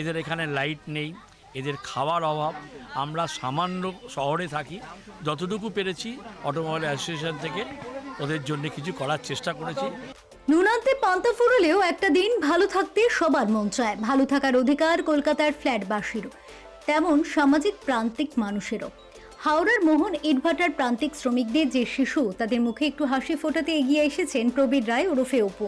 এদের এখানে লাইট নেই, এদের খাওয়ার অভাব। আমরা সামান্য শহরে থাকি, যতটুকু পেরেছি অটোমোবাইল অ্যাসোসিয়েশন থেকে ওদের জন্য কিছু করার চেষ্টা করেছি। নুনান্তে পান্তা ফুরলেও একটা দিন ভালো থাকতে সবার মন চায়। ভালো থাকার অধিকার কলকাতার ফ্ল্যাটবাসীরও তেমন সামাজিক প্রান্তিক মানুষেরও। হাওড়ার মোহন ইটভাটার প্রান্তিক শ্রমিকদের যে শিশু, তাদের মুখে একটু হাসি ফোটাতে এগিয়ে এসেছেন প্রবীর রায় ওরফে Apu.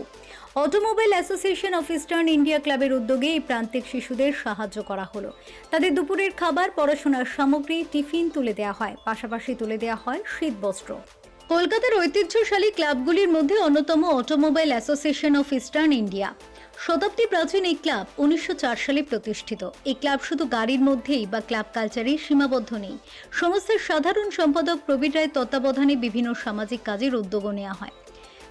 Automobile association of eastern India ক্লাবের উদ্যোগে এই প্রান্তিক শিশুদের সাহায্য করা হলো। তাদের দুপুরের খাবার, পড়াশোনার সামগ্রী, টিফিন তুলে দেওয়া হয়। পাশাপাশি তুলে দেওয়া হয় শীতবস্ত্র। কলকাতার ঐতিহ্যশালী ক্লাবগুলির মধ্যে অন্যতম automobile association of eastern India. শতাব্দী প্রাচীন এই ক্লাব উনিশশো চার সালে প্রতিষ্ঠিত। এই ক্লাব শুধু গাড়ির মধ্যেই বা ক্লাব কালচারেই সীমাবদ্ধ নেই। সংস্থার সাধারণ সম্পাদক প্রবীর রায়ের তত্ত্বাবধানে বিভিন্ন সামাজিক কাজের উদ্যোগও নেওয়া হয়।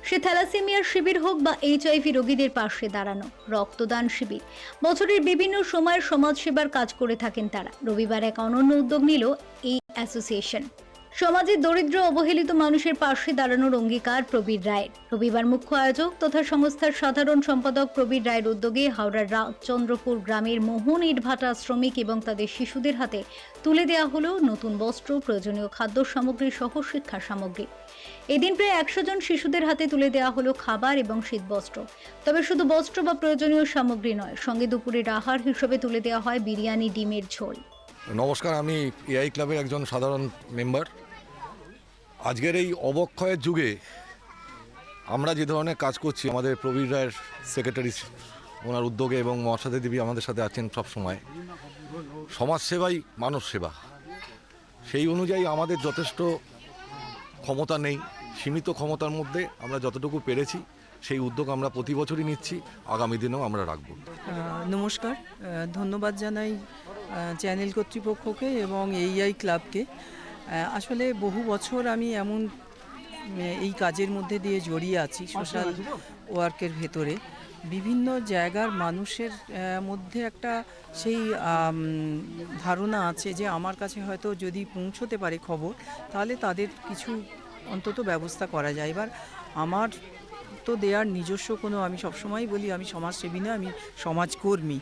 সে থ্যালাসেমিয়ার শিবির হোক বা এইচআইভি রোগীদের পাশে দাঁড়ানো, রক্তদান শিবির। বছরের বিভিন্ন সময়ের সমাজসেবার কাজ করে থাকেন তারা। রবিবার এক অনন্য উদ্যোগ নিল এই অ্যাসোসিয়েশন। সমাজের দরিদ্র অবহেলিত মানুষের পাশে দাঁড়ানোর অঙ্গীকার প্রবীর রায়ের। রবিবার মুখ্য আয়োজক তথা সংস্থার সাধারণ সম্পাদক প্রবীর রায়ের উদ্যোগে হাওড়ার রামচন্দ্রপুর গ্রামের মোহন ইটভাটা শ্রমিক এবং তাদের শিশুদের হাতে তুলে দেওয়া হলো নতুন বস্ত্র, প্রয়োজনীয় খাদ্য সামগ্রী সহ শিক্ষা সামগ্রী। এদিন প্রায় একশো জন শিশুদের হাতে তুলে দেওয়া হলো খাবার এবং শীতবস্ত্র। তবে শুধু বস্ত্র বা প্রয়োজনীয় সামগ্রী নয়, সঙ্গে দুপুরের আহার হিসেবে তুলে দেওয়া হয় বিরিয়ানি, ডিমের ঝোল। নমস্কার, আমি এআই ক্লাবের একজন সাধারণ মেম্বার আজকের এই অবক্ষয়ের যুগে আমরা যে ধরনের কাজ করছি, আমাদের প্রবীর রায়ের সেক্রেটারি ওনার উদ্যোগে এবং মহাসাদী দেবী আমাদের সাথে আছেন সব সময় সমাজসেবাই মানব সেবা। সেই অনুযায়ী আমাদের যথেষ্ট ক্ষমতা নেই। সীমিত ক্ষমতার মধ্যে আমরা যতটুকু পেরেছি, সেই উদ্যোগ আমরা প্রতি বছরই নিচ্ছি। আগামী দিনেও আমরা রাখব। নমস্কার। ধন্যবাদ জানাই চ্যানেল কর্তৃপক্ষকে এবং এইআই ক্লাবকে। আসলে বহু বছর আমি এমন এই কাজের মধ্যে দিয়ে জড়িয়ে আছি সোশ্যাল ওয়ার্কের ভেতরে। বিভিন্ন জায়গার মানুষের মধ্যে একটা সেই ধারণা আছে যে আমার কাছে হয়তো যদি পৌঁছতে পারে খবর তাহলে তাদের কিছু অন্তত ব্যবস্থা করা যায়। এবার আমার তো দেওয়ার নিজস্ব কোনো, আমি সবসময় বলি আমি সমাজসেবী না আমি সমাজকর্মী।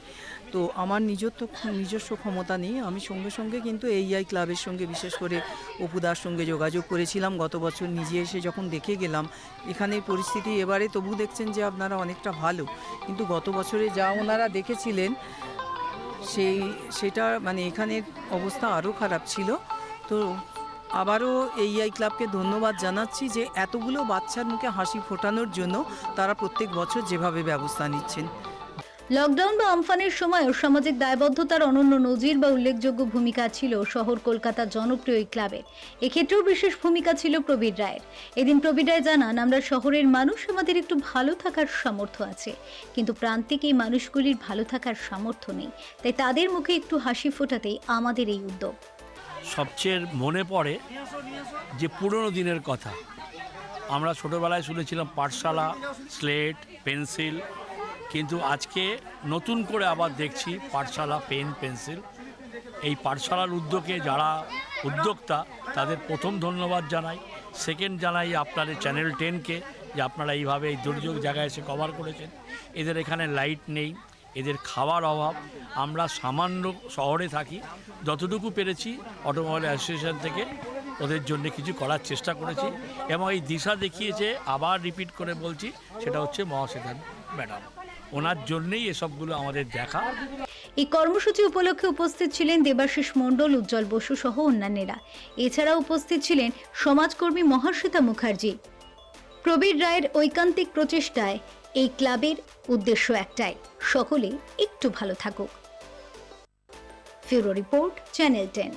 তো আমার নিজস্ব নিজস্ব ক্ষমতা নেই। আমি সঙ্গে সঙ্গে কিন্তু এইআই ক্লাবের সঙ্গে, বিশেষ করে অপুদার সঙ্গে যোগাযোগ করেছিলাম গত বছর। নিজে এসে যখন দেখে গেলাম এখানের পরিস্থিতি এবারে তবু দেখছেন যে আপনারা অনেকটা ভালো। কিন্তু গত বছরে যা ওনারা দেখেছিলেন, সেই, সেটা মানে এখানের অবস্থা আরও খারাপ ছিল। তো আবারও এইআই ক্লাবকে ধন্যবাদ জানাচ্ছি যে এতগুলো বাচ্চার মুখে হাসি ফোটানোর জন্য তারা প্রত্যেক বছর যেভাবে ব্যবস্থা নিচ্ছেন। লকডাউন বা আমফানের সময়ও সামাজিক দায়বদ্ধতার অনন্য নজির বা উল্লেখযোগ্য ভূমিকা ছিল শহর কলকাতার জনপ্রিয় এই ক্লাবের। এক্ষেত্রেও বিশেষ ভূমিকা ছিল প্রবীর রায়ের। এদিন প্রবীর রায় জানান, আমরা শহরের মানুষ, আমাদের একটু ভালো থাকার সামর্থ্য আছে। কিন্তু প্রান্তিক এই মানুষগুলির ভালো থাকার সামর্থ্য নেই। তাই তাদের মুখে একটু হাসি ফোটাতেই আমাদের এই উদ্যোগ। সবচেয়ে মনে পড়ে যে পুরনো দিনের কথা। আমরা ছোটোবেলায় শুনেছিলাম পাঠশালা, স্লেট, পেন্সিল, কিন্তু আজকে নতুন করে আবার দেখছি পাঠশালা, পেন, পেন্সিল। এই পাঠশালার উদ্যোগে যারা উদ্যোক্তা, তাদের প্রথম ধন্যবাদ জানাই। সেকেন্ড জানাই আপনাদের চ্যানেল টেনকে যে আপনারা এইভাবে এই দুর্যোগ জায়গায় এসে কভার করেছেন। এদের এখানে লাইট নেই। এদের খাওয়ার অভাব। আমরা সামান্য শহরে থাকি, যতটুকু পেরেছি অটোমোবাইল অ্যাসোসিয়েশন থেকে ওদের জন্য কিছু করার চেষ্টা করেছি এবং এই দিশা দেখিয়েছে আবার রিপিট করে বলছি, সেটা হচ্ছে মহাসেদান ম্যাডাম। ওনার জন্যেই এসবগুলো আমাদের দেখা। এই কর্মসূচি উপলক্ষে উপস্থিত ছিলেন দেবাশিস মণ্ডল, উজ্জ্বল বসু সহ অন্যান্যরা। এছাড়া উপস্থিত ছিলেন সমাজকর্মী মহাশ্বেতা মুখার্জি, প্রবীর রায়ের ঐকান্তিক প্রচেষ্টায় এই ক্লাবের উদ্দেশ্য একটাই সকলে একটু ভালো থাকুক। Bureau report channel ten.